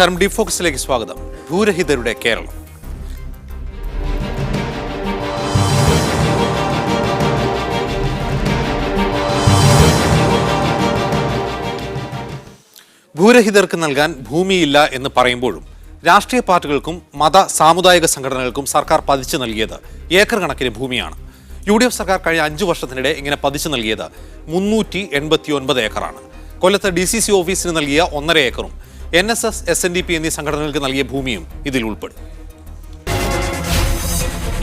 നമസ്കാരം. ഡി ഫോക്കസിലേക്ക് സ്വാഗതം. ഭൂരഹിതരുടെ കേരളം. ഭൂരഹിതർക്ക് നൽകാൻ ഭൂമിയില്ല എന്ന് പറയുമ്പോഴും രാഷ്ട്രീയ പാർട്ടികൾക്കും മത സാമുദായിക സംഘടനകൾക്കും സർക്കാർ പതിച്ചു നൽകിയത് ഏക്കർ കണക്കിന് ഭൂമിയാണ്. യു ഡി എഫ് സർക്കാർ കഴിഞ്ഞ അഞ്ചു വർഷത്തിനിടെ ഇങ്ങനെ പതിച്ചു നൽകിയത് മുന്നൂറ്റി എൺപത്തി ഒൻപത് ഏക്കറാണ്. കൊല്ലത്ത് ഡി സി സി ഓഫീസിന് നൽകിയ ഒന്നര ഏക്കറും N S S S N D P എന്നീ സംഘടനകൾക്ക് നൽകിയ ഭൂമിയും ഇതിൽ ഉൾപ്പെടും.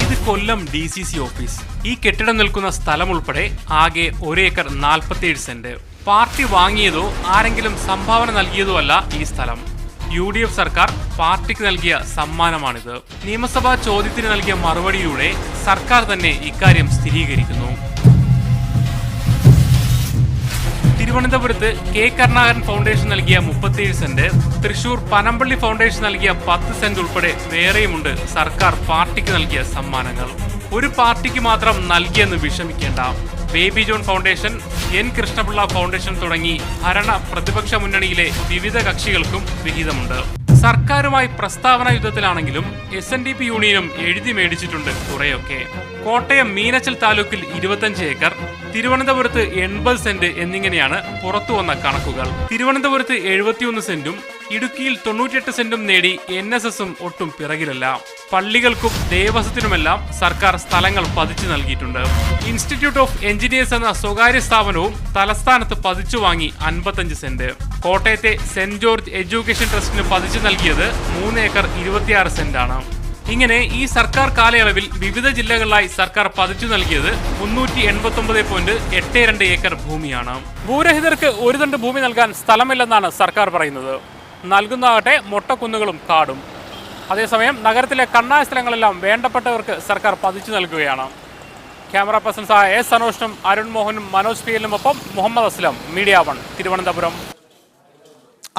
ഇത് Kollam D C C office. ഈ കെട്ടിടം നിൽക്കുന്ന സ്ഥലം ഉൾപ്പെടെ ആകെ ഒരേക്കർ നാൽപ്പത്തിയേഴ് സെന്റ്. പാർട്ടി വാങ്ങിയതോ ആരെങ്കിലും സംഭാവന നൽകിയതോ അല്ല ഈ സ്ഥലം. യു ഡി എഫ് സർക്കാർ പാർട്ടിക്ക് നൽകിയ സമ്മാനമാണിത്. നിയമസഭാ ചോദ്യത്തിന് നൽകിയ മറുപടിയിലൂടെ സർക്കാർ തന്നെ ഇക്കാര്യം സ്ഥിരീകരിക്കുന്നു. തിരുവനന്തപുരത്ത് കെ കരുണാകരൻ ഫൗണ്ടേഷൻ നൽകിയ മുപ്പത്തിയേഴ് സെന്റ് തൃശൂർ പനമ്പള്ളി ഫൗണ്ടേഷൻ നൽകിയ പത്ത് സെന്റ് ഉൾപ്പെടെ വേറെയുമുണ്ട് സർക്കാർ പാർട്ടിക്ക് നൽകിയ സമ്മാനങ്ങൾ. ഒരു പാർട്ടിക്ക് മാത്രം നൽകിയെന്ന് വിഷമിക്കേണ്ട. Baby John foundation N Krishnapillai foundation തുടങ്ങി ഭരണ പ്രതിപക്ഷ മുന്നണിയിലെ വിവിധ കക്ഷികൾക്കും വിഹിതമുണ്ട്. സർക്കാരുമായി പ്രസ്താവന യുദ്ധത്തിലാണെങ്കിലും എസ് എൻ ഡി പി യൂണിയനും എഴുതി മേടിച്ചിട്ടുണ്ട് കുറെയൊക്കെ. കോട്ടയം മീനച്ചൽ താലൂക്കിൽ ഇരുപത്തഞ്ച് ഏക്കർ തിരുവനന്തപുരത്ത് എൺപത് സെന്റ് എന്നിങ്ങനെയാണ് പുറത്തു വന്ന കണക്കുകൾ. തിരുവനന്തപുരത്ത് എഴുപത്തിയൊന്ന് സെന്റും ഇടുക്കിയിൽ തൊണ്ണൂറ്റിയെട്ട് സെന്റും നേടി എൻ എസ് എസും ഒട്ടും പിറകിലല്ല. പള്ളികൾക്കും ദേവസ്വത്തിനുമെല്ലാം സർക്കാർ സ്ഥലങ്ങൾ പതിച്ചു നൽകിയിട്ടുണ്ട്. ഇൻസ്റ്റിറ്റ്യൂട്ട് ഓഫ് എഞ്ചിനീയേഴ്സ് എന്ന സ്വകാര്യ സ്ഥാപനവും തലസ്ഥാനത്ത് പതിച്ചു വാങ്ങി അൻപത്തഞ്ച് സെന്റ്. കോട്ടയത്തെ സെന്റ് ജോർജ് എഡ്യൂക്കേഷൻ ട്രസ്റ്റിന് പതിച്ചു നൽകിയത് മൂന്ന് ഏക്കർ ഇരുപത്തിയാറ് സെന്റാണ്. ഇങ്ങനെ ഈ സർക്കാർ കാലയളവിൽ വിവിധ ജില്ലകളിലായി സർക്കാർ പതിച്ചു നൽകിയത് മുന്നൂറ്റി എൺപത്തി ഒമ്പത് പോയിന്റ് എട്ട് രണ്ട് ഏക്കർ ഭൂമിയാണ്. ഭൂരഹിതർക്ക് ഒരു തണ്ട് ഭൂമി നൽകാൻ സ്ഥലമില്ലെന്നാണ് സർക്കാർ പറയുന്നത്. നൽകുന്നതാകട്ടെ മൊട്ടക്കുന്നുകളും കാടും. അതേസമയം നഗരത്തിലെ കണ്ണായ സ്ഥലങ്ങളെല്ലാം വേണ്ടപ്പെട്ടവർക്ക് സർക്കാർ പതിച്ചു നൽകുകയാണ്. ക്യാമറ പേഴ്സൺസായ എസ് സനോഷിനും അരുൺ മോഹനും മനോജ് പിയലിനും ഒപ്പം മുഹമ്മദ് അസ്ലം മീഡിയ വൺ തിരുവനന്തപുരം.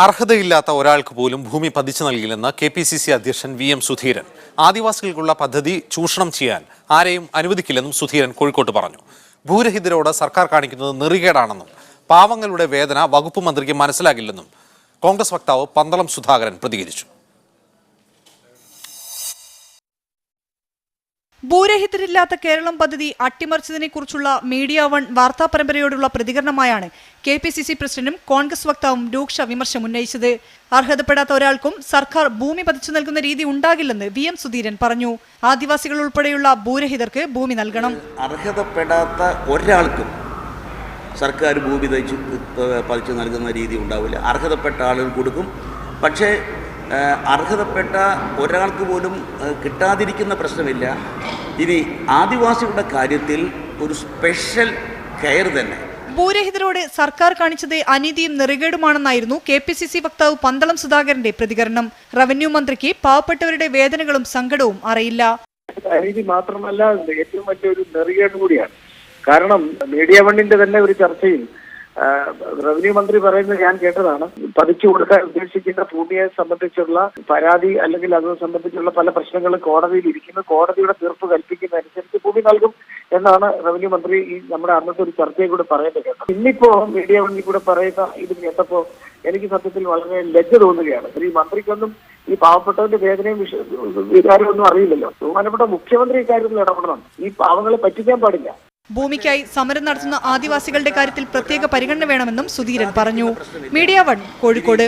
അർഹതയില്ലാത്ത ഒരാൾക്ക് പോലും ഭൂമി പതിച്ചു നൽകില്ലെന്ന് കെ പി സി സി അധ്യക്ഷൻ വി എം സുധീരൻ. ആദിവാസികൾക്കുള്ള പദ്ധതി ചൂഷണം ചെയ്യാൻ ആരെയും അനുവദിക്കില്ലെന്നും സുധീരൻ കോഴിക്കോട്ട് പറഞ്ഞു. ഭൂരഹിതരോട് സർക്കാർ കാണിക്കുന്നത് നെറികേടാണെന്നും പാവങ്ങളുടെ വേദന വകുപ്പ് മന്ത്രിക്ക് മനസ്സിലാകില്ലെന്നും കോൺഗ്രസ് വക്താവ് പന്തളം സുധാകരൻ പ്രതികരിച്ചു. ഭൂരഹിതരില്ലാത്ത കേരളം പദ്ധതി അട്ടിമറിച്ചതിനെക്കുറിച്ചുള്ള മീഡിയ വൺ വാർത്താ പരമ്പരയോടുള്ള പ്രതികരണമായാണ് കെ പി സി സി പ്രസിഡന്റും കോൺഗ്രസ് വക്താവും രൂക്ഷ വിമർശം ഉന്നയിച്ചത്. അർഹതപ്പെടാത്ത ഒരാൾക്കും സർക്കാർ ഭൂമി പതിച്ചു നൽകുന്ന രീതി ഉണ്ടാകില്ലെന്ന് വി എം സുധീരൻ പറഞ്ഞു. ആദിവാസികൾ ഉൾപ്പെടെയുള്ള ഭൂരഹിതർക്ക് ഭൂമി നൽകണം. അർഹതപ്പെടാത്ത ഒരാൾക്കും സർക്കാർ ഭൂമി തയ്ച്ച് പതിച്ചു നൽകുന്ന രീതി ഉണ്ടാവില്ല. അർഹതപ്പെട്ട ആളുകൾ കൊടുക്കും. പക്ഷേ അർഹതപ്പെട്ട ഒരാൾക്ക് പോലും കിട്ടാതിരിക്കുന്ന പ്രശ്നമില്ല. ഇനി ആദിവാസികളുടെ കാര്യത്തിൽ ഒരു സ്പെഷ്യൽ കെയർ തന്നെ. ഭൂരഹിതരോട് സർക്കാർ കാണിച്ചത് അനീതിയും നെറികേടുമാണെന്നായിരുന്നു കെ പി സി സി വക്താവ് പന്തളം സുധാകരന്റെ പ്രതികരണം. റവന്യൂ മന്ത്രിക്ക് പാവപ്പെട്ടവരുടെ വേദനകളും സങ്കടവും അറിയില്ല. അനീതി മാത്രമല്ല ഏറ്റവും വലിയൊരു നെറികേട് കൂടിയാണ്. കാരണം മീഡിയ വണ്ണിന്റെ തന്നെ ഒരു ചർച്ചയിൽ റവന്യൂ മന്ത്രി പറയുന്നത് ഞാൻ കേട്ടതാണ്. പതിച്ചു കൊടുക്കാൻ ഉദ്ദേശിക്കുന്ന ഭൂമിയെ സംബന്ധിച്ചുള്ള പരാതി അല്ലെങ്കിൽ അത് സംബന്ധിച്ചുള്ള പല പ്രശ്നങ്ങളും കോടതിയിൽ ഇരിക്കുന്നു. കോടതിയുടെ തീർപ്പ് കൽപ്പിക്കുന്ന അനുസരിച്ച് ഭൂമി നൽകും എന്നാണ് റവന്യൂ മന്ത്രി ഈ നമ്മുടെ അന്നത്തെ ഒരു ചർച്ചയെ കൂടെ പറയുന്നത് കേട്ടത്. ഇന്നിപ്പോ മീഡിയ വണ്ണിൽ കൂടെ പറയുന്ന ഇത് കേട്ടപ്പോ എനിക്ക് സത്യത്തിൽ വളരെ ലജ്ജ തോന്നുകയാണ്. ഈ മന്ത്രിക്കൊന്നും ഈ പാവപ്പെട്ടവന്റെ വേദനയും വിഷ വികാരമൊന്നും അറിയില്ലല്ലോ. ബഹുമാനപ്പെട്ട മുഖ്യമന്ത്രി ഇക്കാര്യത്തിൽ ഇടപെടണം. ഈ പാവങ്ങളെ പറ്റിക്കാൻ പാടില്ല. ഭൂമിക്കായി സമരം നടത്തുന്ന ആദിവാസികളുടെ കാര്യത്തിൽ പ്രത്യേക പരിഗണന വേണമെന്നും സുധീരൻ പറഞ്ഞു. Media one Kozhikode.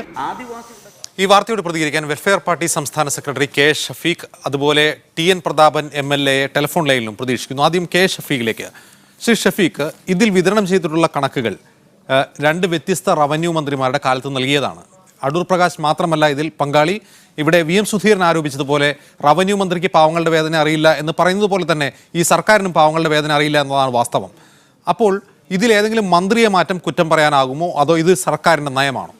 ഈ വാർത്തയോട് പ്രതികരിക്കാൻ വെൽഫെയർ പാർട്ടി സംസ്ഥാന സെക്രട്ടറി കെ ഷഫീഖ് അതുപോലെ T N Prathapan M L A telephone ലൈനിലും പ്രതീക്ഷിക്കുന്നു. ആദ്യം കെ ഷഫീഖിലേക്ക്. ശ്രീ ഷഫീഖ് ഇതിൽ വിതരണം ചെയ്തിട്ടുള്ള കണക്കുകൾ രണ്ട് വ്യത്യസ്ത റവന്യൂ മന്ത്രിമാരുടെ കാലത്ത് നൽകിയതാണ്. അടൂർ പ്രകാശ് മാത്രമല്ല ഇതിൽ പങ്കാളി. ഇവിടെ വി എം സുധീരൻ ആരോപിച്ചതുപോലെ റവന്യൂ മന്ത്രിക്ക് പാവങ്ങളുടെ വേദന അറിയില്ല എന്ന് പറയുന്നത് പോലെ തന്നെ ഈ സർക്കാരിനും പാവങ്ങളുടെ വേദന അറിയില്ല എന്നതാണ് വാസ്തവം. അപ്പോൾ ഇതിലേതെങ്കിലും മന്ത്രിയെ മാറ്റം കുറ്റം പറയാനാകുമോ? അതോ ഇത് സർക്കാരിന്റെ നയമാണോ?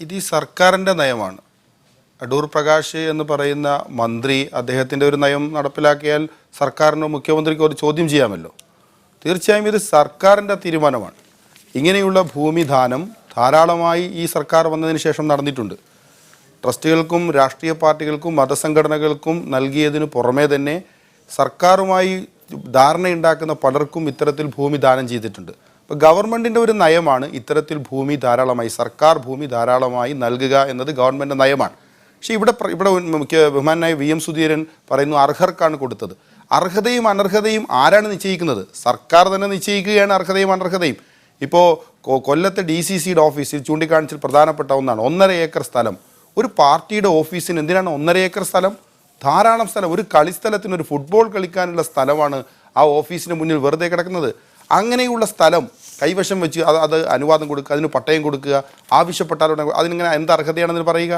ഇത് ഈ സർക്കാരിന്റെ നയമാണ്. അടൂർ പ്രകാശ് എന്ന് പറയുന്ന മന്ത്രി അദ്ദേഹത്തിന്റെ ഒരു നയം നടപ്പിലാക്കിയാൽ സർക്കാരിനോ മുഖ്യമന്ത്രിക്കോ ഒരു ചോദ്യം ചെയ്യാമല്ലോ. തീർച്ചയായും ഇത് സർക്കാരിന്റെ തീരുമാനമാണ്. ഇങ്ങനെയുള്ള ഭൂമിദാനം ധാരാളമായി ഈ സർക്കാർ വന്നതിന് ശേഷം നടന്നിട്ടുണ്ട്. ട്രസ്റ്റുകൾക്കും രാഷ്ട്രീയ പാർട്ടികൾക്കും മതസംഘടനകൾക്കും നൽകിയതിന് പുറമേ തന്നെ സർക്കാരുമായി ധാരണയുണ്ടാക്കുന്ന പലർക്കും ഇത്തരത്തിൽ ഭൂമി ദാനം ചെയ്തിട്ടുണ്ട്. അപ്പോൾ ഗവൺമെന്റിന്റെ ഒരു നയമാണ് ഇത്തരത്തിൽ ഭൂമി ധാരാളമായി സർക്കാർ ഭൂമി ധാരാളമായി നൽകുക എന്നത് ഗവൺമെന്റ് നയമാണ്. പക്ഷേ ഇവിടെ ഇവിടെ മുഖ്യ ബഹുമാനായ വി എം സുധീരൻ പറയുന്നു അർഹർക്കാണ് കൊടുത്തത്. അർഹതയും അനർഹതയും ആരാണ് നിശ്ചയിക്കുന്നത്? സർക്കാർ തന്നെ നിശ്ചയിക്കുകയാണ് അർഹതയും അനർഹതയും. ഇപ്പോൾ കൊല്ലത്തെ ഡി സി സിയുടെ ഓഫീസിൽ ചൂണ്ടിക്കാണിച്ചിൽ പ്രധാനപ്പെട്ട ഒന്നാണ്. ഒന്നര ഏക്കർ സ്ഥലം. ഒരു പാർട്ടിയുടെ ഓഫീസിന് എന്തിനാണ് ഒന്നര ഏക്കർ സ്ഥലം? ധാരാളം സ്ഥലം. ഒരു കളിസ്ഥലത്തിന് ഒരു ഫുട്ബോൾ കളിക്കാനുള്ള സ്ഥലമാണ് ആ ഓഫീസിന് മുന്നിൽ വെറുതെ കിടക്കുന്നത്. അങ്ങനെയുള്ള സ്ഥലം കൈവശം വെച്ച് അത് അത് അനുവാദം കൊടുക്കുക അതിന് പട്ടയം കൊടുക്കുക ആവശ്യപ്പെട്ടാൽ ഉടനെ അതിനിങ്ങനെ എന്ത് അർഹതയാണെന്ന് പറയുക.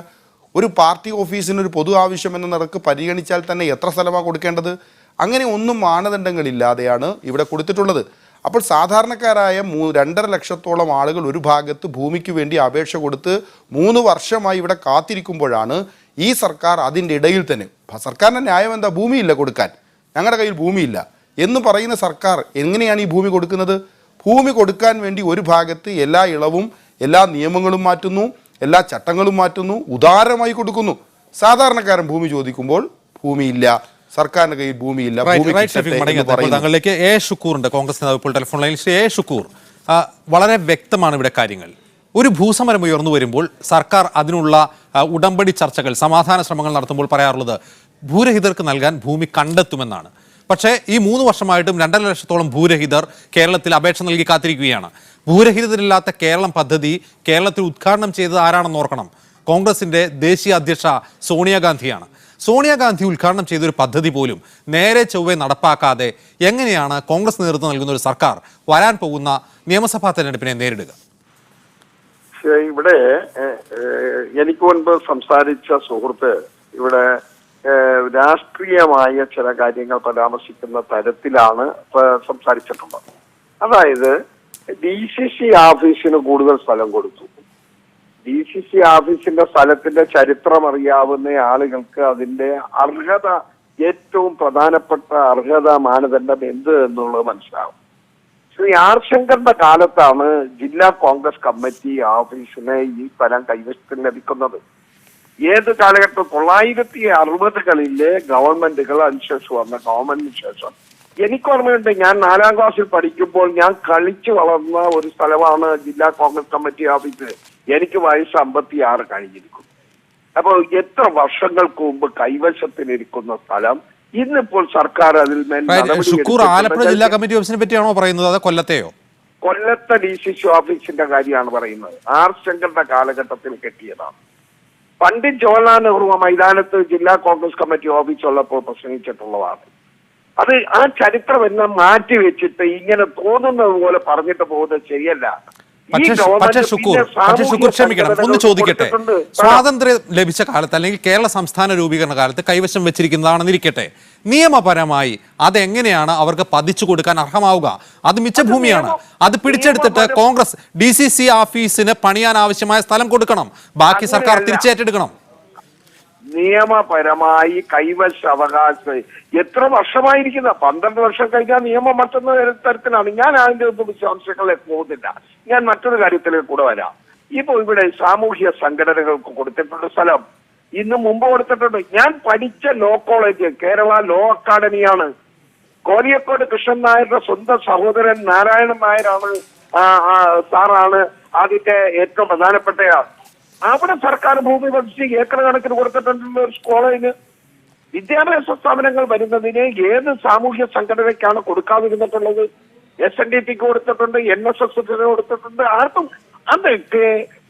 ഒരു പാർട്ടി ഓഫീസിന് ഒരു പൊതു ആവശ്യം എന്ന നിരക്ക് പരിഗണിച്ചാൽ തന്നെ എത്ര സ്ഥലമാണ് കൊടുക്കേണ്ടത്? അങ്ങനെ ഒന്നും മാനദണ്ഡങ്ങളില്ലാതെയാണ് ഇവിടെ കൊടുത്തിട്ടുള്ളത്. അപ്പോൾ സാധാരണക്കാരായ മൂ രണ്ടര ലക്ഷത്തോളം ആളുകൾ ഒരു ഭാഗത്ത് ഭൂമിക്ക് വേണ്ടി അപേക്ഷ കൊടുത്ത് മൂന്ന് വർഷമായി ഇവിടെ കാത്തിരിക്കുമ്പോഴാണ് ഈ സർക്കാർ അതിന്റെ ഇടയിൽ തന്നെ സർക്കാരിന്റെ ന്യായം എന്താ? ഭൂമിയില്ല കൊടുക്കാൻ. ഞങ്ങളുടെ കയ്യിൽ ഭൂമിയില്ല. എന്ന് പറയുന്ന സർക്കാർ എങ്ങനെയാണ് ഈ ഭൂമി കൊടുക്കുന്നത്? ഭൂമി കൊടുക്കാൻ വേണ്ടി ഒരു ഭാഗത്ത് എല്ലാ ഇളവും എല്ലാ നിയമങ്ങളും മാറ്റുന്നു എല്ലാ ചട്ടങ്ങളും മാറ്റുന്നു ഉദാരമായി കൊടുക്കുന്നു. സാധാരണക്കാരൻ ഭൂമി ചോദിക്കുമ്പോൾ ഭൂമിയില്ല. സർക്കാരിന്റെ കയ്യിൽ ഭൂമിയില്ല. താങ്കളിലേക്ക് എ ഷുക്കൂറുണ്ട് കോൺഗ്രസ് നേതാവ് ഇപ്പോൾ ടെലിഫോൺ ലൈനിൽ. ശ്രീ എ ഷുക്കൂർ വളരെ വ്യക്തമാണ് ഇവിടെ കാര്യങ്ങൾ. ഒരു ഭൂസമരം ഉയർന്നു വരുമ്പോൾ സർക്കാർ അതിനുള്ള ഉടമ്പടി ചർച്ചകൾ സമാധാന ശ്രമങ്ങൾ നടത്തുമ്പോൾ പറയാറുള്ളത് ഭൂരഹിതർക്ക് നൽകാൻ ഭൂമി കണ്ടെത്തുമെന്നാണ്. പക്ഷേ ഈ മൂന്ന് വർഷമായിട്ടും രണ്ടര ലക്ഷത്തോളം ഭൂരഹിതർ കേരളത്തിൽ അപേക്ഷ നൽകി കാത്തിരിക്കുകയാണ്. ഭൂരഹിതരില്ലാത്ത കേരളം പദ്ധതി കേരളത്തിൽ ഉദ്ഘാടനം ചെയ്തത് ആരാണെന്ന് ഓർക്കണം. കോൺഗ്രസിന്റെ ദേശീയ അധ്യക്ഷ സോണിയാഗാന്ധിയാണ്. സോണിയാഗാന്ധി ഉദ്ഘാടനം ചെയ്തൊരു പദ്ധതി പോലും നേരെ ചൊവ്വേ നടപ്പാക്കാതെ എങ്ങനെയാണ് കോൺഗ്രസ് നേതൃത്വം നൽകുന്ന ഒരു സർക്കാർ വരാൻ പോകുന്ന നിയമസഭാ തെരഞ്ഞെടുപ്പിനെ നേരിടുക? ഇവിടെ എനിക്ക് മുൻപ് സംസാരിച്ച സുഹൃത്ത് ഇവിടെ രാഷ്ട്രീയമായ ചില കാര്യങ്ങൾ പരാമർശിക്കുന്ന തരത്തിലാണ് സംസാരിച്ചിട്ടുള്ളത്. അതായത് ഡി സി സി ഓഫീസിന് കൂടുതൽ സ്ഥലം കൊടുത്തു. ഡി സി സി ഓഫീസിന്റെ സ്ഥലത്തിന്റെ ചരിത്രം അറിയാവുന്ന ആളുകൾക്ക് അതിന്റെ അർഹത ഏറ്റവും പ്രധാനപ്പെട്ട അർഹത മാനദണ്ഡം എന്ത് എന്നുള്ളത് മനസ്സിലാവും. ശ്രീ ആർ ശങ്കറിന്റെ കാലത്താണ് ജില്ലാ കോൺഗ്രസ് കമ്മിറ്റി ഓഫീസിന് ഈ സ്ഥലം കൈവശത്തിൽ ലഭിക്കുന്നത്. ഏത് കാലഘട്ടം? തൊള്ളായിരത്തി അറുപതുകളിലെ ഗവൺമെന്റുകൾ അതിനുശേഷം വന്ന ഗവൺമെന്റിന് ശേഷം. എനിക്ക് ഓർമ്മയുണ്ട് ഞാൻ നാലാം ക്ലാസ്സിൽ പഠിക്കുമ്പോൾ ഞാൻ കളിച്ചു വളർന്ന ഒരു സ്ഥലമാണ് ജില്ലാ കോൺഗ്രസ് കമ്മിറ്റി ഓഫീസ് എനിക്ക് വയസ്സ് അമ്പത്തി ആറ് കഴിഞ്ഞിരിക്കുന്നു. അപ്പോൾ എത്ര വർഷങ്ങൾക്ക് മുമ്പ് കൈവശത്തിലിരിക്കുന്ന സ്ഥലം ഇന്നിപ്പോൾ സർക്കാർ അതിൽ ഷുക്കൂർ ആലപ്പുഴ ജില്ലാ കമ്മിറ്റി ഓഫീസിനെ പറ്റിയാണോ പറയുന്നത്? അതോ കൊല്ലത്തെയോ? കൊല്ലത്തെ ഡി സി സി ഓഫീസിന്റെ കാര്യമാണ് പറയുന്നത്. ആർ ശങ്കറിന്റെ കാലഘട്ടത്തിൽ കെട്ടിയതാണ്. പണ്ഡിറ്റ് ജവഹർലാൽ നെഹ്റു മൈതാനത്ത് ജില്ലാ കോൺഗ്രസ് കമ്മിറ്റി ഓഫീസ് ഉള്ളപ്പോൾ പ്രസംഗിച്ചിട്ടുള്ളതാണ്. അത് ആ ചരിത്രം എല്ലാം മാറ്റിവെച്ചിട്ട് ഇങ്ങനെ തോന്നുന്നത് പോലെ പറഞ്ഞിട്ട് പോകുന്നത് ശരിയല്ല. പക്ഷേ പക്ഷേ ഷുക്കൂർ പക്ഷേ ഷുക്കൂർ ക്ഷമിക്കണം ഒന്ന് ചോദിക്കട്ടെ. സ്വാതന്ത്ര്യം ലഭിച്ച കാലത്ത് അല്ലെങ്കിൽ കേരള സംസ്ഥാന രൂപീകരണ കാലത്ത് കൈവശം വെച്ചിരിക്കുന്നതാണെന്നിരിക്കട്ടെ നിയമപരമായി അതെങ്ങനെയാണ് അവർക്ക് പതിച്ചു കൊടുക്കാൻ അർഹമാവുക? അത് മിച്ചഭൂമിയാണ്. അത് പിടിച്ചെടുത്തിട്ട് കോൺഗ്രസ് ഡി സി സി ഓഫീസിന് പണിയാൻ ആവശ്യമായ സ്ഥലം കൊടുക്കണം. ബാക്കി സർക്കാർ. തിരിച്ചേറ്റെടുക്കണം. നിയമപരമായി കൈവശ അവകാശം. എത്ര വർഷമായിരിക്കുന്ന? പന്ത്രണ്ട് വർഷം കഴിഞ്ഞാൽ നിയമം മറ്റൊന്ന തരത്തിലാണ്. ഞാൻ അതിന്റെ ഒന്നും വിശദാംശങ്ങളിലേക്ക് പോകുന്നില്ല. ഞാൻ മറ്റൊരു കാര്യത്തിലേക്ക് കൂടെ വരാം. ഇപ്പൊ ഇവിടെ സാമൂഹ്യ സംഘടനകൾക്ക് കൊടുത്തിട്ടുള്ള സ്ഥലം. ഇന്ന് മുമ്പ് കൊടുത്തിട്ടുണ്ട്. ഞാൻ പഠിച്ച ലോ കോളേജ് കേരള ലോ അക്കാദമിയാണ് കോലിയക്കോട് കൃഷ്ണൻ നായരുടെ സ്വന്തം സഹോദരൻ നാരായണൻ നായരാണ് സാറാണ് അതിന്റെ ഏറ്റവും പ്രധാനപ്പെട്ടയാൾ. അവിടെ സർക്കാർ ഭൂമി വധിച്ച് ഏക്കർ കണക്കിന് കൊടുത്തിട്ടുണ്ടല്ലോ ഒരു സ്കോളേജിന് വിദ്യാഭ്യാസ സ്ഥാപനങ്ങൾ വരുന്നതിന് ഏത് സാമൂഹ്യ സംഘടനയ്ക്കാണ് കൊടുക്കാതിരുന്നിട്ടുള്ളത്? എസ് എൻ ഡി പിക്ക് കൊടുത്തിട്ടുണ്ട് എൻ എസ് എസ് കൊടുത്തിട്ടുണ്ട്. ആർക്കും അതൊക്കെ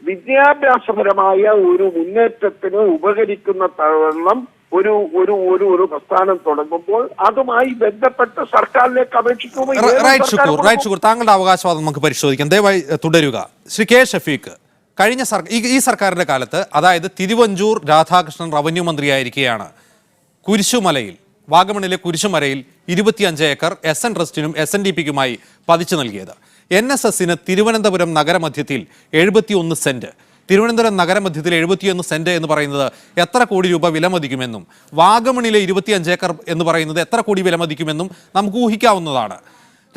വിദ്യാഭ്യാസപരമായ ഒരു മുന്നേറ്റത്തിന് ഉപകരിക്കുന്ന തവണ്ണം ഒരു ഒരു ഒരു ഒരു പ്രസ്ഥാനം തുടങ്ങുമ്പോൾ അതുമായി ബന്ധപ്പെട്ട് സർക്കാരിലേക്ക് അപേക്ഷിക്കുമ്പോൾ താങ്കളുടെ അവകാശവാദം നമുക്ക് പരിശോധിക്കാം. ദയവായി തുടരുക. ശ്രീ കെ ഷഫീഖ് കഴിഞ്ഞ സർക്കാർ ഈ- സർക്കാരിന്റെ കാലത്ത് അതായത് തിരുവഞ്ചൂർ രാധാകൃഷ്ണൻ റവന്യൂ മന്ത്രിയായിരിക്കെയാണ്. കുരിശുമലയിൽ വാഗമണിലെ കുരിശുമലയിൽ ഇരുപത്തിയഞ്ച് ഏക്കർ എസ് എൻ ട്രസ്റ്റിനും എസ് എൻ ഡി പിക്കുമായി പതിച്ചു നൽകിയത്. എൻ എസ് എസിന് തിരുവനന്തപുരം നഗരമധ്യത്തിൽ എഴുപത്തിയൊന്ന് സെന്റ് തിരുവനന്തപുരം നഗരമധ്യത്തിൽ എഴുപത്തിയൊന്ന് സെന്റ് എന്ന് പറയുന്നത് എത്ര കോടി രൂപ വിലമതിക്കുമെന്നും വാഗമണിലെ ഇരുപത്തിയഞ്ച് ഏക്കർ എന്ന് പറയുന്നത് എത്ര കോടി വിലമതിക്കുമെന്നും നമുക്ക് ഊഹിക്കാവുന്നതാണ്.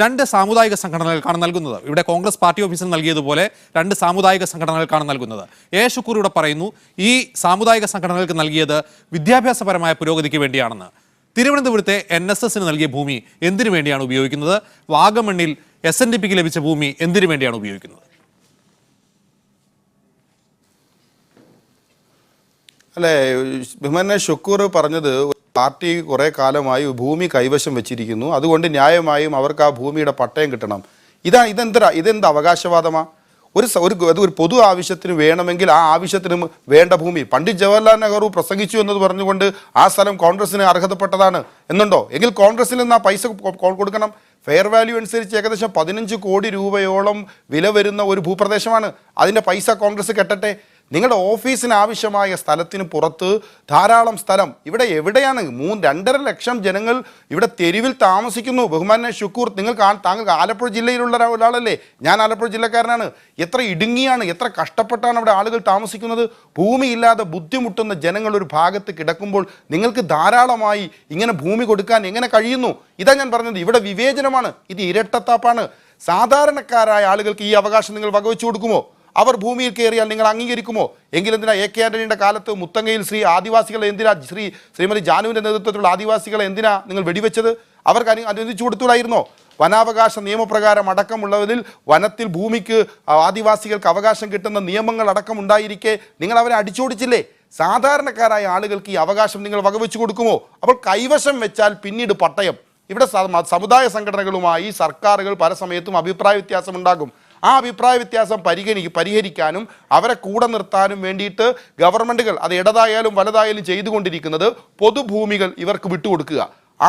രണ്ട് സാമുദായിക സംഘടനകൾക്കാണ് നൽകുന്നത്. ഇവിടെ കോൺഗ്രസ് പാർട്ടി ഓഫീസിൽ നൽകിയതുപോലെ രണ്ട് സാമുദായിക സംഘടനകൾക്കാണ് നൽകുന്നത്. എ ഷുക്കൂർ ഇവിടെ പറയുന്നു ഈ സാമുദായിക സംഘടനകൾക്ക് നൽകിയത് വിദ്യാഭ്യാസപരമായ പുരോഗതിക്ക് വേണ്ടിയാണെന്ന്. തിരുവനന്തപുരത്തെ എൻ എസ് എസിന് നൽകിയ ഭൂമി എന്തിനു വേണ്ടിയാണ് ഉപയോഗിക്കുന്നത്? വാഗമണ്ണിൽ എസ് എൻ ഡി പിക്ക് ലഭിച്ച ഭൂമി എന്തിനു വേണ്ടിയാണ് ഉപയോഗിക്കുന്നത്? അല്ലേ ബഹുമാനെ ഷുക്കൂർ പറഞ്ഞത് പാർട്ടി കുറേ കാലമായി ഭൂമി കൈവശം വെച്ചിരിക്കുന്നു. അതുകൊണ്ട് ന്യായമായും അവർക്ക് ആ ഭൂമിയുടെ പട്ടയം കിട്ടണം. ഇതാ ഇതെന്തരാ ഇതെന്ത് അവകാശവാദമാണ് ഒരു ഒരു അത് ഒരു പൊതു ആവശ്യത്തിന് വേണമെങ്കിൽ ആ ആവശ്യത്തിന് വേണ്ട ഭൂമി. പണ്ഡിറ്റ് ജവഹർലാൽ നെഹ്റു പ്രസംഗിച്ചു എന്നത് പറഞ്ഞുകൊണ്ട് ആ സ്ഥലം കോൺഗ്രസിന് അർഹതപ്പെട്ടതാണ് എന്നുണ്ടോ? എങ്കിൽ കോൺഗ്രസിൽ നിന്ന് ആ പൈസ കൊടുക്കണം. ഫെയർ വാല്യൂ അനുസരിച്ച് ഏകദേശം പതിനഞ്ച് കോടി രൂപയോളം വില വരുന്ന ഒരു ഭൂപ്രദേശമാണ്. അതിന്റെ പൈസ കോൺഗ്രസ് കെട്ടട്ടെ? നിങ്ങളുടെ ഓഫീസിന് ആവശ്യമായ സ്ഥലത്തിന് പുറത്ത് ധാരാളം സ്ഥലം. ഇവിടെ എവിടെയാണ്? മൂന്ന് രണ്ടര ലക്ഷം ജനങ്ങൾ ഇവിടെ തെരുവിൽ താമസിക്കുന്നു. ബഹുമാനെ ഷുക്കൂർ നിങ്ങൾ താങ്കൾ ആലപ്പുഴ ജില്ലയിലുള്ള ഒരാ- ഒരാളല്ലേ? ഞാൻ ആലപ്പുഴ ജില്ലക്കാരനാണ്. എത്ര ഇടുങ്ങിയാണ് എത്ര കഷ്ടപ്പെട്ടാണ് അവിടെ ആളുകൾ താമസിക്കുന്നത്? ഭൂമിയില്ലാതെ ബുദ്ധിമുട്ടുന്ന ജനങ്ങൾ ഒരു ഭാഗത്ത് കിടക്കുമ്പോൾ നിങ്ങൾക്ക് ധാരാളമായി ഇങ്ങനെ ഭൂമി കൊടുക്കാൻ എങ്ങനെ കഴിയുന്നു? ഇതാ ഞാൻ പറഞ്ഞത്. ഇവിടെ വിവേചനമാണ്. ഇത് ഇരട്ടത്താപ്പാണ്. സാധാരണക്കാരായ ആളുകൾക്ക് ഈ അവകാശം നിങ്ങൾ വകവെച്ചു കൊടുക്കുമോ? അവർ ഭൂമിയിൽ കയറിയാൽ നിങ്ങൾ അംഗീകരിക്കുമോ? എങ്കിലെന്തിനാ എ കെ ആന്റണിയുടെ കാലത്ത് മുത്തങ്ങയിൽ ശ്രീ ആദിവാസികളെ എന്തിനാ ശ്രീ ശ്രീമതി ജാനുവിന്റെ നേതൃത്വത്തിലുള്ള ആദിവാസികളെ എന്തിനാ നിങ്ങൾ വെടിവെച്ചത്? അവർക്ക് അനു അനുവദിച്ചു കൊടുത്തൂടായിരുന്നോ വനാവകാശ നിയമപ്രകാരം അടക്കമുള്ളതിൽ വനത്തിൽ ഭൂമിക്ക് ആദിവാസികൾക്ക് അവകാശം കിട്ടുന്ന നിയമങ്ങൾ അടക്കം ഉണ്ടായിരിക്കെ. നിങ്ങൾ അവരെ അടിച്ചോടിച്ചില്ലേ? സാധാരണക്കാരായ ആളുകൾക്ക് ഈ അവകാശം നിങ്ങൾ വകവെച്ചു കൊടുക്കുമോ? അപ്പോൾ കൈവശം വെച്ചാൽ പിന്നീട് പട്ടയം. ഇവിടെ സമുദായ സംഘടനകളുമായി സർക്കാരുകൾ പല സമയത്തും അഭിപ്രായ വ്യത്യാസമുണ്ടാകും. ആ അഭിപ്രായ വ്യത്യാസം പരിഗണി പരിഹരിക്കാനും അവരെ കൂടെ നിർത്താനും വേണ്ടിയിട്ട് ഗവൺമെന്റുകൾ അത് ഇടതായാലും വലതായാലും ചെയ്തുകൊണ്ടിരിക്കുന്നത് പൊതുഭൂമികൾ ഇവർക്ക് വിട്ടുകൊടുക്കുക.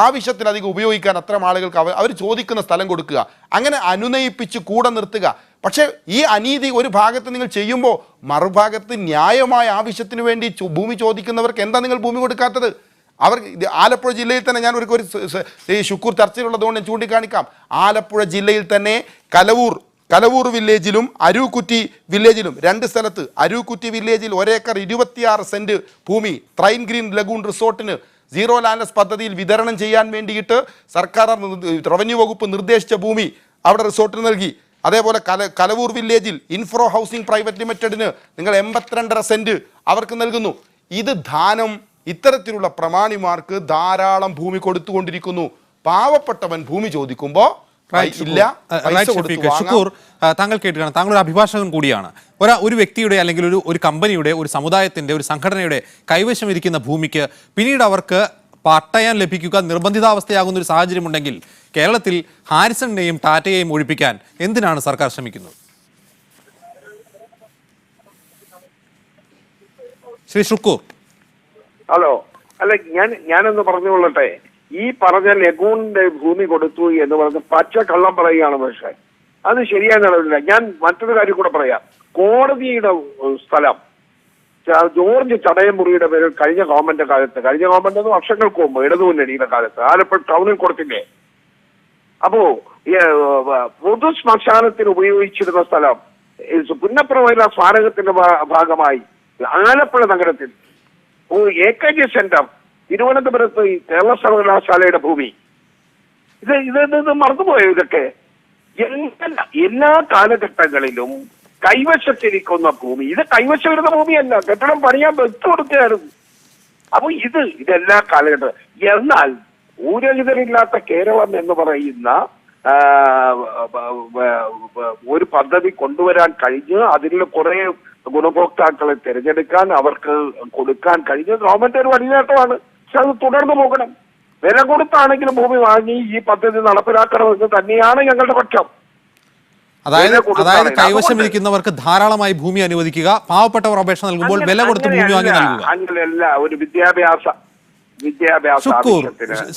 ആവശ്യത്തിലധികം ഉപയോഗിക്കാൻ അത്തരം ആളുകൾക്ക് അവർ അവർ ചോദിക്കുന്ന സ്ഥലം കൊടുക്കുക. അങ്ങനെ അനുനയിപ്പിച്ച് കൂടെ നിർത്തുക. പക്ഷേ ഈ അനീതി ഒരു ഭാഗത്ത് നിങ്ങൾ ചെയ്യുമ്പോൾ മറുഭാഗത്ത് ന്യായമായ ആവശ്യത്തിന് വേണ്ടി ഭൂമി ചോദിക്കുന്നവർക്ക് എന്താ നിങ്ങൾ ഭൂമി കൊടുക്കാത്തത്? അവർ ആലപ്പുഴ ജില്ലയിൽ തന്നെ ഞാൻ ഒരു ഒരു ഈ ശുക്കൂർ ചർച്ചയിലുള്ളതുകൊണ്ട് ഞാൻ ചൂണ്ടിക്കാണിക്കാം. ആലപ്പുഴ ജില്ലയിൽ തന്നെ കലവൂർ കലവൂർ വില്ലേജിലും അരൂക്കുറ്റി വില്ലേജിലും രണ്ട് സ്ഥലത്ത് അരൂക്കുറ്റി വില്ലേജിൽ ഒരേക്കർ ഇരുപത്തിയാറ് സെന്റ് ഭൂമി ട്രൈൻ ഗ്രീൻ ലഗൂൺ റിസോർട്ടിന് സീറോ ലാൻഡസ് പദ്ധതിയിൽ വിതരണം ചെയ്യാൻ വേണ്ടിയിട്ട് സർക്കാർ റവന്യൂ വകുപ്പ് നിർദ്ദേശിച്ച ഭൂമി അവിടെ റിസോർട്ടിന് നൽകി. അതേപോലെ കല കലവൂർ വില്ലേജിൽ ഇൻഫ്രോ ഹൗസിംഗ് പ്രൈവറ്റ് ലിമിറ്റഡിന് നിങ്ങൾ എൺപത്തിരണ്ടര സെന്റ് അവർക്ക് നൽകുന്നു. ഇത് ദാനം ഇത്തരത്തിലുള്ള പ്രമാണിമാർക്ക് ധാരാളം ഭൂമി കൊടുത്തുകൊണ്ടിരിക്കുന്നു. പാവപ്പെട്ടവൻ ഭൂമി ചോദിക്കുമ്പോൾ ഇല്ല ഷുക്കൂർ. താങ്കൾ കേട്ടിട്ടാണ് താങ്കൾ ഒരു അഭിഭാഷകൻ കൂടിയാണ്. ഒരാ ഒരു വ്യക്തിയുടെ അല്ലെങ്കിൽ ഒരു ഒരു കമ്പനിയുടെ ഒരു സമുദായത്തിന്റെ ഒരു സംഘടനയുടെ കൈവശം ഇരിക്കുന്ന ഭൂമിക്ക് പിന്നീട് അവർക്ക് പട്ടയം ലഭിക്കുക നിർബന്ധിതാവസ്ഥയാകുന്ന ഒരു സാഹചര്യമുണ്ടെങ്കിൽ കേരളത്തിൽ ഹാരിസണിനെയും ടാറ്റയെയും ഒഴിപ്പിക്കാൻ എന്തിനാണ് സർക്കാർ ശ്രമിക്കുന്നത്? ശ്രീ ഷുക്കൂർ. ഹലോ. അല്ല ഞാൻ ഞാനൊന്ന് പറഞ്ഞുകൊള്ളട്ടെ. ഈ പറഞ്ഞ ലഗൂണിന്റെ ഭൂമി കൊടുത്തു എന്ന് പറഞ്ഞ് പച്ച കള്ളം പറയുകയാണ് പക്ഷേ അത് ശരിയായ നിലവിലില്ല. ഞാൻ മറ്റൊരു കാര്യം കൂടെ പറയാം. കോടതിയുടെ സ്ഥലം ജോർജ് ചടയമുറിയുടെ പേരിൽ കഴിഞ്ഞ ഗവൺമെന്റ് കാലത്ത് കഴിഞ്ഞ ഗവൺമെന്റ് എന്ന് വർഷങ്ങൾക്ക് മുമ്പ് ഇടതുമുന്നണിയുടെ കാലത്ത് ആലപ്പുഴ ടൗണിൽ കൊടുത്തില്ലേ? അപ്പോ പൊതു ശ്മശാനത്തിന് ഉപയോഗിച്ചിരുന്ന സ്ഥലം പുന്നപ്രമേല സ്മാരകത്തിന്റെ ഭാഗമായി ആലപ്പുഴ നഗരത്തിൽ എ കെ ജി സെന്റർ തിരുവനന്തപുരത്ത് കേരള സർവകലാശാലയുടെ ഭൂമി. ഇത് ഇത് ഇത് മറന്നുപോയോ ഇതൊക്കെ? എല്ലാ എല്ലാ കാലഘട്ടങ്ങളിലും കൈവശത്തിരിക്കുന്ന ഭൂമി. ഇത് കൈവശം വരുന്ന ഭൂമിയല്ല. കെട്ടിടം പണിയാൻ വെച്ചു കൊടുക്കുകയായിരുന്നു അപ്പൊ ഇത് ഇതെല്ലാ കാലഘട്ടം എന്നാൽ ഊരഹിതരില്ലാത്ത കേരളം എന്ന് പറയുന്ന ഒരു പദ്ധതി കൊണ്ടുവരാൻ കഴിഞ്ഞ് അതിൽ കുറെ ഗുണഭോക്താക്കളെ തിരഞ്ഞെടുക്കാൻ അവർക്ക് കൊടുക്കാൻ കഴിഞ്ഞ ഗവൺമെന്റ് ഒരു വലിയ നേട്ടമാണ് പക്ഷെ അത് തുടർന്നു പോകണം. വില കൊടുത്താണെങ്കിലും ഭൂമി വാങ്ങി ഈ പദ്ധതി നടപ്പിലാക്കണമെന്ന് തന്നെയാണ് ഞങ്ങളുടെ പക്ഷം. അതായത് അതായത് കൈവശം ഇരിക്കുന്നവർക്ക് ധാരാളമായി ഭൂമി അനുവദിക്കുക പാവപ്പെട്ടവർ അപേക്ഷ നൽകുമ്പോൾ വില കൊടുത്ത് ഭൂമി വാങ്ങി നൽകുക. അങ്ങനെയല്ല ഒരു വിദ്യാഭ്യാസ ഷുക്കൂർ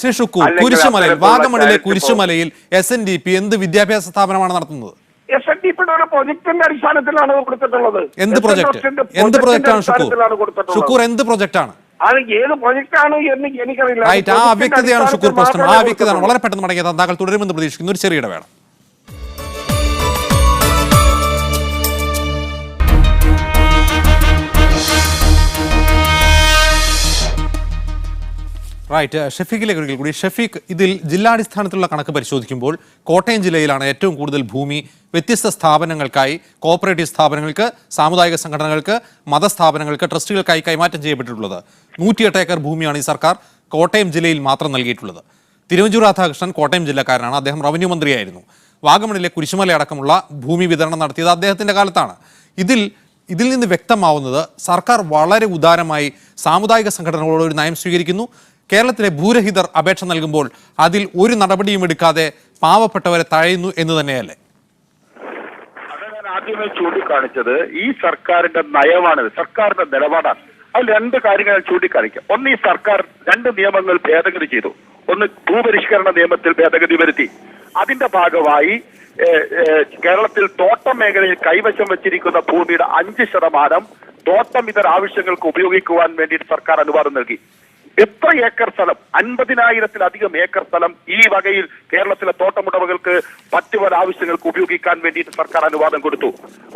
ശ്രീ ഷുക്കൂർ കുരിശുമലയിൽ വാഗമണിലെ കുരിശുമലയിൽ എസ് എൻ ഡി പി എന്ത് വിദ്യാഭ്യാസ സ്ഥാപനമാണ് നടത്തുന്നത്? എസ് എൻ ഡി പിയുടെ ഒരു പ്രൊജക്ടിന്റെ അടിസ്ഥാനത്തിലാണ് കൊടുത്തിട്ടുള്ളത്. എന്ത് പ്രൊജക്ട്? എന്ത് പ്രൊജക്ടാണ് ഷുക്കൂർ. ഷുക്കൂർ എന്ത് പ്രൊജക്റ്റാണ്? അത് ഏത് പ്രൊജക്ടാണ് എന്ന് എനിക്കറിയില്ല. ആ വ്യക്തതയാണ് അവ്യക്തതയാണ് ഷുക്കൂർ പ്രശ്നം. ആ അവ്യക്തതയാണ് വളരെ പെട്ടെന്ന് മടങ്ങിയ താങ്കൾ തുടരുമെന്ന് പ്രതീക്ഷിക്കുന്നു. ഒരു ചെറിയ ഇടവേള. റൈറ്റ് ഷെഫീഖിലേക്ക് ഒരിക്കൽ കൂടി. ഷെഫീഖ് ഇതിൽ ജില്ലാടിസ്ഥാനത്തിലുള്ള കണക്ക് പരിശോധിക്കുമ്പോൾ കോട്ടയം ജില്ലയിലാണ് ഏറ്റവും കൂടുതൽ ഭൂമി വ്യത്യസ്ത സ്ഥാപനങ്ങൾക്കായി കോപ്പറേറ്റീവ് സ്ഥാപനങ്ങൾക്ക് സാമുദായിക സംഘടനകൾക്ക് മതസ്ഥാപനങ്ങൾക്ക് ട്രസ്റ്റുകൾക്കായി കൈമാറ്റം ചെയ്യപ്പെട്ടിട്ടുള്ളത്. നൂറ്റിയെട്ട് ഏക്കർ ഭൂമിയാണ് ഈ സർക്കാർ കോട്ടയം ജില്ലയിൽ മാത്രം നൽകിയിട്ടുള്ളത്. തിരുവഞ്ചൂർ രാധാകൃഷ്ണൻ കോട്ടയം ജില്ലക്കാരനാണ്. അദ്ദേഹം റവന്യൂ മന്ത്രിയായിരുന്നു. വാഗമണിലെ കുരിശുമല അടക്കമുള്ള ഭൂമി വിതരണം നടത്തിയത് അദ്ദേഹത്തിന്റെ കാലത്താണ്. ഇതിൽ ഇതിൽ നിന്ന് വ്യക്തമാവുന്നത് സർക്കാർ വളരെ ഉദാരമായി സാമുദായിക സംഘടനകളോട് ഒരു നയം സ്വീകരിക്കുന്നു. കേരളത്തിലെ ഭൂരഹിതർ അപേക്ഷ നൽകുമ്പോൾ അതിൽ ഒരു നടപടിയും എടുക്കാതെ പാവപ്പെട്ടവരെ തഴയുന്നു എന്ന് തന്നെയല്ലേ? ആദ്യമേ ചൂണ്ടിക്കാണിച്ചത് ഈ സർക്കാരിന്റെ നയമാണിത് സർക്കാരിന്റെ നിലപാടാണ്. അത് രണ്ട് കാര്യങ്ങൾ ചൂണ്ടിക്കാണിക്കുക ചൂണ്ടിക്കാണിക്കാം. ഒന്ന് ഈ സർക്കാർ രണ്ട് നിയമങ്ങൾ ഭേദഗതി ചെയ്തു. ഒന്ന് ഭൂപരിഷ്കരണ നിയമത്തിൽ ഭേദഗതി വരുത്തി. അതിന്റെ ഭാഗമായി കേരളത്തിൽ തോട്ടം മേഖലയിൽ കൈവശം വെച്ചിരിക്കുന്ന ഭൂമിയുടെ അഞ്ച് ശതമാനം തോട്ടം ഇതര ആവശ്യങ്ങൾക്ക് ഉപയോഗിക്കുവാൻ വേണ്ടിയിട്ട് സർക്കാർ അനുവാദം നൽകി. എത്ര ഏക്കർ സ്ഥലം? അൻപതിനായിരത്തിലധികം ഏക്കർ സ്ഥലം ഈ വകയിൽ കേരളത്തിലെ തോട്ടമുടമകൾക്ക് മറ്റു പല ആവശ്യങ്ങൾക്ക് ഉപയോഗിക്കാൻ വേണ്ടിയിട്ട് സർക്കാർ അനുവാദം കൊടുത്തു.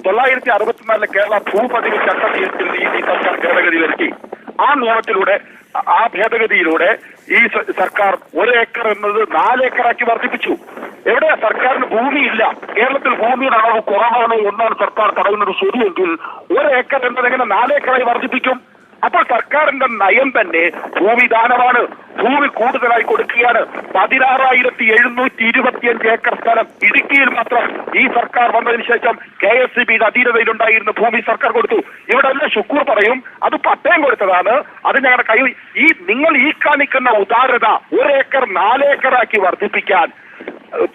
തൊള്ളായിരത്തി അറുപത്തിനാലിലെ കേരള ഭൂപതിവ് ചട്ടത്തിൽ ഈ സർക്കാർ ഭേദഗതി വരുത്തി. ആ നിയമത്തിലൂടെ ആ ഭേദഗതിയിലൂടെ ഈ സർക്കാർ ഒരു ഏക്കർ എന്നത് നാല് ഏക്കറാക്കി വർദ്ധിപ്പിച്ചു. എവിടെ? സർക്കാരിന് ഭൂമിയില്ല. കേരളത്തിൽ ഭൂമിയുടെ അളവ് കുറവാണോ എന്നാണ് സർക്കാർ തടയുന്നത് ശരിയെങ്കിൽ ഒരു ഏക്കർ എന്നത് എങ്ങനെ നാല് ഏക്കറായി വർദ്ധിപ്പിക്കും? അപ്പോൾ സർക്കാരിന്റെ നയം തന്നെ ഭൂമി ദാനമാണ് ഭൂമി കൂടുതലായി കൊടുക്കുകയാണ്. പതിനാറായിരത്തി എഴുന്നൂറ്റി ഇരുപത്തിയഞ്ച് ഏക്കർ സ്ഥലം ഇടുക്കിയിൽ മാത്രം ഈ സർക്കാർ വന്നതിന് ശേഷം കെ എസ് സി ബിയുടെ അധീനതയിലുണ്ടായിരുന്ന ഭൂമി സർക്കാർ കൊടുത്തു. ഇവിടെ എല്ലാം ശുക്കൂർ പറയും അത് പട്ടയം കൊടുത്തതാണ്. അത് ഞങ്ങളുടെ കൈ ഈ നിങ്ങൾ ഈ കാണിക്കുന്ന ഉദാരത ഒരു ഏക്കർ നാലേക്കറാക്കി വർദ്ധിപ്പിക്കാൻ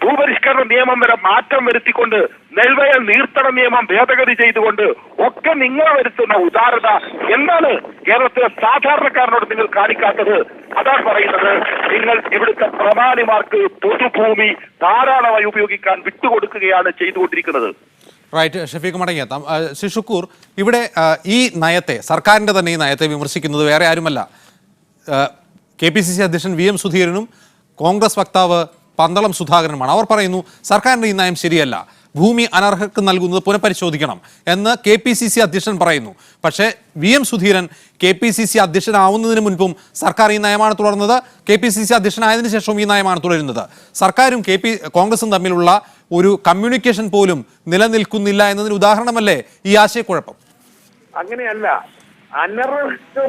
ഭൂപരിഷ്കരണ നിയമം വരെ മാറ്റം വരുത്തിക്കൊണ്ട് നെൽവയൽ നീർത്തട നിയമം ഭേദഗതി ചെയ്തുകൊണ്ട് ഒക്കെ നിങ്ങൾ വരുത്തുന്ന ഉദാരത എന്താണ് കേരളത്തിലെ സാധാരണക്കാരനോട് നിങ്ങൾ കാണിക്കാത്തത്. അതാണ് പറയുന്നത്. നിങ്ങൾ ഇവിടുത്തെ പ്രധാനിമാർക്ക് പൊതുഭൂമി ധാരാളമായി ഉപയോഗിക്കാൻ വിട്ടുകൊടുക്കുകയാണ് ചെയ്തുകൊണ്ടിരിക്കുന്നത്. റൈറ്റ് ഷഫീഖ് മടങ്ങിയെത്താം ശ്രീ ഇവിടെ ഈ നയത്തെ സർക്കാരിന്റെ തന്നെ ഈ നയത്തെ വിമർശിക്കുന്നത് വേറെ ആരുമല്ല. കെ പി സി സി അധ്യക്ഷൻ വി എം സുധീരനും കോൺഗ്രസ് വക്താവ് പന്തളം സുധാകരനുമാണ്. അവർ പറയുന്നു സർക്കാരിന്റെ ഈ നയം ശരിയല്ല. ഭൂമി അനർഹർക്ക് നൽകുന്നത് പുനഃപരിശോധിക്കണം എന്ന് കെ പി സി സി അധ്യക്ഷൻ പറയുന്നു. പക്ഷേ V M Sudheeran K P C C അധ്യക്ഷനാവുന്നതിന് മുൻപും സർക്കാർ ഈ നയമാണ് തുടർന്നത്. കെ പി സി സി അധ്യക്ഷനായതിനു ശേഷവും ഈ നയമാണ് തുടരുന്നത്. സർക്കാരും കെ പി കോൺഗ്രസും തമ്മിലുള്ള ഒരു കമ്മ്യൂണിക്കേഷൻ പോലും നിലനിൽക്കുന്നില്ല എന്നതിന് ഉദാഹരണമല്ലേ ഈ ആശയക്കുഴപ്പം? അങ്ങനെയല്ല. അനർഹ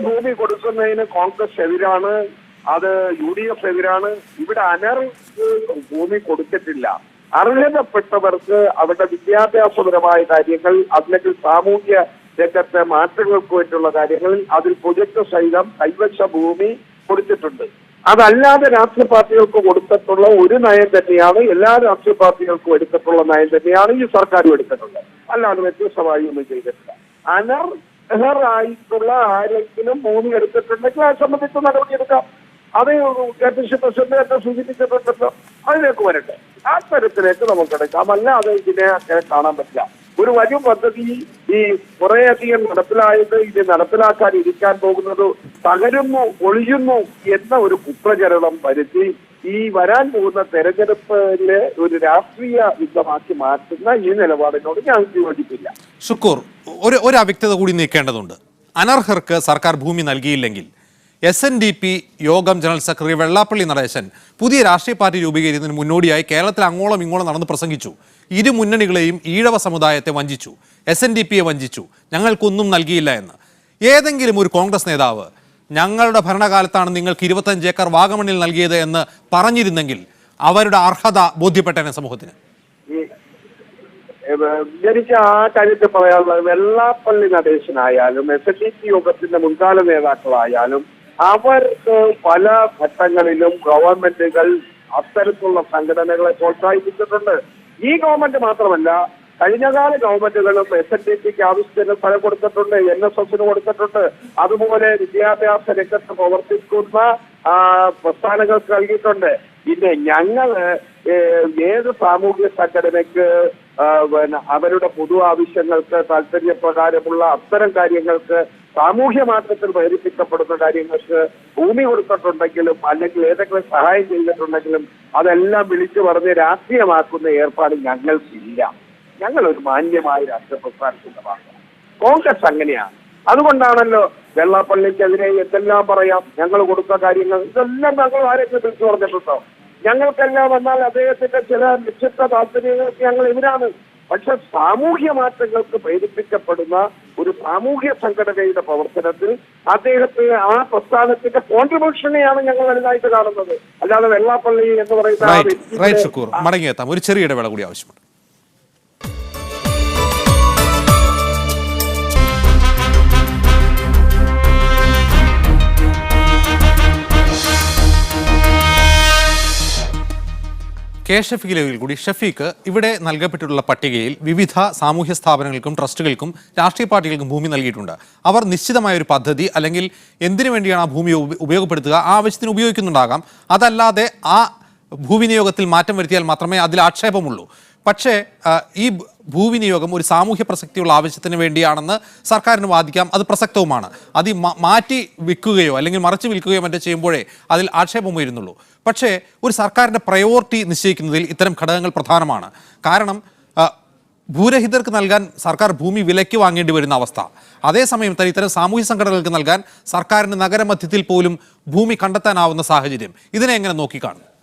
ഭൂമി കൊടുക്കുന്നതിന് കോൺഗ്രസ് എതിരാണ്. അത് യു ഡി എഫ് എതിരാണ് ഇവിടെ അനർ ഭൂമി കൊടുത്തിട്ടില്ല. അർഹതപ്പെട്ടവർക്ക് അവരുടെ വിദ്യാഭ്യാസപരമായ കാര്യങ്ങൾ അല്ലെങ്കിൽ സാമൂഹ്യ രംഗത്തെ മാറ്റങ്ങൾക്ക് വേണ്ടിയുള്ള കാര്യങ്ങളിൽ അതിൽ പ്രൊജക്ട് സഹിതം കൈവശ ഭൂമി കൊടുത്തിട്ടുണ്ട്. അതല്ലാതെ രാഷ്ട്രീയ പാർട്ടികൾക്ക് കൊടുത്തിട്ടുള്ള ഒരു നയം തന്നെയാണ് എല്ലാ രാഷ്ട്രീയ പാർട്ടികൾക്കും എടുത്തിട്ടുള്ള നയം തന്നെയാണ് ഈ സർക്കാരും എടുത്തിട്ടുള്ളത്. അല്ലാതെ വ്യത്യസ്തമായി ഒന്നും ചെയ്തിട്ടില്ല. അനർഹരായിട്ടുള്ള ആരെങ്കിലും ഭൂമി എടുത്തിട്ടുണ്ടെങ്കിൽ അത് സംബന്ധിച്ച് നടപടിയെടുക്കാം. അത് കെ പി സി പ്രസിഡന്റ് തന്നെ സൂചിപ്പിച്ചിട്ടുണ്ടല്ലോ. അതിലേക്ക് വരട്ടെ. ആ തരത്തിലേക്ക് നമുക്ക് എടുക്കാം. അല്ലാതെ ഇതിനെ അങ്ങനെ കാണാൻ പറ്റില്ല. ഒരു വലിയ പദ്ധതി ഈ കുറേയധികം നടപ്പിലായത് ഇത് നടപ്പിലാക്കാൻ ഇരിക്കാൻ പോകുന്നത് തകരുന്നു ഒളിയുന്നു എന്ന ഒരു കുപ്രചരണം വരുത്തി ഈ വരാൻ പോകുന്ന തെരഞ്ഞെടുപ്പിലെ ഒരു രാഷ്ട്രീയ യുദ്ധമാക്കി മാറ്റുന്ന ഈ നിലപാടിനോട് ഞാൻ യോജിപ്പില്ല. ഷുക്കൂർ ഒരു ഒരു അവ്യക്തത കൂടി നീക്കേണ്ടതുണ്ട്. അനർഹർക്ക് സർക്കാർ ഭൂമി നൽകിയില്ലെങ്കിൽ S N D P Yogam general secretary Vellappally Natesan പുതിയ രാഷ്ട്രീയ പാർട്ടി രൂപീകരിക്കുന്നതിന് മുന്നോടിയായി കേരളത്തിൽ അങ്ങോളം ഇങ്ങോളം നടന്ന് പ്രസംഗിച്ചു. ഇരു മുന്നണികളെയും ഈഴവ സമുദായത്തെ വഞ്ചിച്ചു. എസ് എൻ ഡി പിയെ വഞ്ചിച്ചു. ഞങ്ങൾക്കൊന്നും നൽകിയില്ല എന്ന്. ഏതെങ്കിലും ഒരു കോൺഗ്രസ് നേതാവ് ഞങ്ങളുടെ ഭരണകാലത്താണ് നിങ്ങൾക്ക് ഇരുപത്തഞ്ച് ഏക്കർ വാഗമണിൽ നൽകിയത് എന്ന് പറഞ്ഞിരുന്നെങ്കിൽ അവരുടെ അർഹത ബോധ്യപ്പെട്ടേനെ സമൂഹത്തിന്. എനിക്ക് ആ കാര്യത്തിൽ പറയാനുള്ളത് വെള്ളാപ്പള്ളി നടേശനായാലും എസ് എൻ ഡി പി യോഗത്തിന്റെ മുൻകാല നേതാക്കളായാലും അവർക്ക് പല ഘട്ടങ്ങളിലും ഗവൺമെന്റുകൾ അത്തരത്തിലുള്ള സംഘടനകളെ പ്രോത്സാഹിപ്പിച്ചിട്ടുണ്ട്. ഈ ഗവൺമെന്റ് മാത്രമല്ല കഴിഞ്ഞകാല ഗവൺമെന്റുകളും എസ് എൻ ഡി പിക്ക് ആവശ്യത്തിന് സ്ഥലം കൊടുത്തിട്ടുണ്ട് എൻ എസ് എസിന് കൊടുത്തിട്ടുണ്ട്. അതുപോലെ വിദ്യാഭ്യാസ രംഗത്ത് പ്രവർത്തിക്കുന്ന പ്രസ്ഥാനങ്ങൾക്ക് നൽകിയിട്ടുണ്ട്. പിന്നെ ഞങ്ങൾ ഏത് സാമൂഹ്യ സംഘടനയ്ക്ക് പിന്നെ അവരുടെ പൊതു ആവശ്യങ്ങൾക്ക് താല്പര്യപ്രകാരമുള്ള അത്തരം കാര്യങ്ങൾക്ക് സാമൂഹ്യ മാറ്റത്തിൽ പ്രേരിപ്പിക്കപ്പെടുന്ന കാര്യങ്ങൾക്ക് ഭൂമി കൊടുത്തിട്ടുണ്ടെങ്കിലും അല്ലെങ്കിൽ ഏതെങ്കിലും സഹായം ചെയ്തിട്ടുണ്ടെങ്കിലും അതെല്ലാം വിളിച്ചു പറഞ്ഞ് രാഷ്ട്രീയമാക്കുന്ന ഏർപ്പാട് ഞങ്ങൾക്കില്ല. ഞങ്ങൾ ഒരു മാന്യമായ രാഷ്ട്രീയ പ്രസ്ഥാനത്തിന്റെ ഭാഗമാണ്. കോൺഗ്രസ് അങ്ങനെയാണ്. അതുകൊണ്ടാണല്ലോ വെള്ളാപ്പള്ളിക്കെതിരെ എന്തെല്ലാം പറയാം? ഞങ്ങൾ കൊടുത്ത കാര്യങ്ങൾ. ഇതെല്ലാം ഞങ്ങൾ ആരെങ്കിലും വിളിച്ചു പറഞ്ഞിട്ടുണ്ടോ? ഞങ്ങൾക്കെല്ലാം വന്നാൽ അദ്ദേഹത്തിന്റെ ചില നിക്ഷിപ്ത താല്പര്യങ്ങൾക്ക് ഞങ്ങൾ എതിരാണ്. പക്ഷെ സാമൂഹ്യ മാറ്റങ്ങൾക്ക് പ്രേരിപ്പിക്കപ്പെടുന്ന ഒരു സാമൂഹ്യ സംഘടനയുടെ പ്രവർത്തനത്തിൽ അദ്ദേഹത്തെ ആ പ്രസ്ഥാനത്തിന്റെ കോൺട്രിബ്യൂഷനെയാണ് ഞങ്ങൾ വലുതായിട്ട് കാണുന്നത്. അല്ലാതെ വെള്ളാപ്പള്ളി എന്ന് പറയുന്ന ഒരു ചെറിയ ഇടവേള കൂടി ആവശ്യമുണ്ട്. കെ കൂടി ഷഫീഖ് ഇവിടെ നൽകപ്പെട്ടിട്ടുള്ള പട്ടികയിൽ വിവിധ സാമൂഹ്യ സ്ഥാപനങ്ങൾക്കും ട്രസ്റ്റുകൾക്കും രാഷ്ട്രീയ പാർട്ടികൾക്കും ഭൂമി നൽകിയിട്ടുണ്ട്. അവർ നിശ്ചിതമായ ഒരു പദ്ധതി അല്ലെങ്കിൽ എന്തിനു വേണ്ടിയാണ് ആ ഭൂമി ഉപയോഗപ്പെടുത്തുക? ആ ആവശ്യത്തിന് ഉപയോഗിക്കുന്നുണ്ടാകാം. അതല്ലാതെ ആ ഭൂവിനിയോഗത്തിൽ മാറ്റം വരുത്തിയാൽ മാത്രമേ അതിൽ ആക്ഷേപമുള്ളൂ. പക്ഷേ ഈ ഭൂവിനിയോഗം ഒരു സാമൂഹ്യ പ്രസക്തിയുള്ള ആവശ്യത്തിന് വേണ്ടിയാണെന്ന് സർക്കാരിന് വാദിക്കാം. അത് പ്രസക്തവുമാണ്. അത് മാറ്റി വിൽക്കുകയോ അല്ലെങ്കിൽ മറിച്ച് വിൽക്കുകയോ മറ്റോ ചെയ്യുമ്പോഴേ അതിൽ ആക്ഷേപം ഉയരുന്നുള്ളൂ. പക്ഷേ ഒരു സർക്കാരിന്റെ പ്രയോറിറ്റി നിശ്ചയിക്കുന്നതിൽ ഇത്തരം ഘടകങ്ങൾ പ്രധാനമാണ്. കാരണം ഭൂരഹിതർക്ക് നൽകാൻ സർക്കാർ ഭൂമി വിലയ്ക്ക് വാങ്ങേണ്ടി വരുന്ന അവസ്ഥ. അതേസമയം തന്നെ ഇത്തരം സാമൂഹ്യ സംഘടനകൾക്ക് നൽകാൻ സർക്കാരിന് നഗരമധ്യത്തിൽ പോലും ഭൂമി കണ്ടെത്താനാവുന്ന സാഹചര്യം. ഇതിനെ എങ്ങനെ നോക്കിക്കാണും?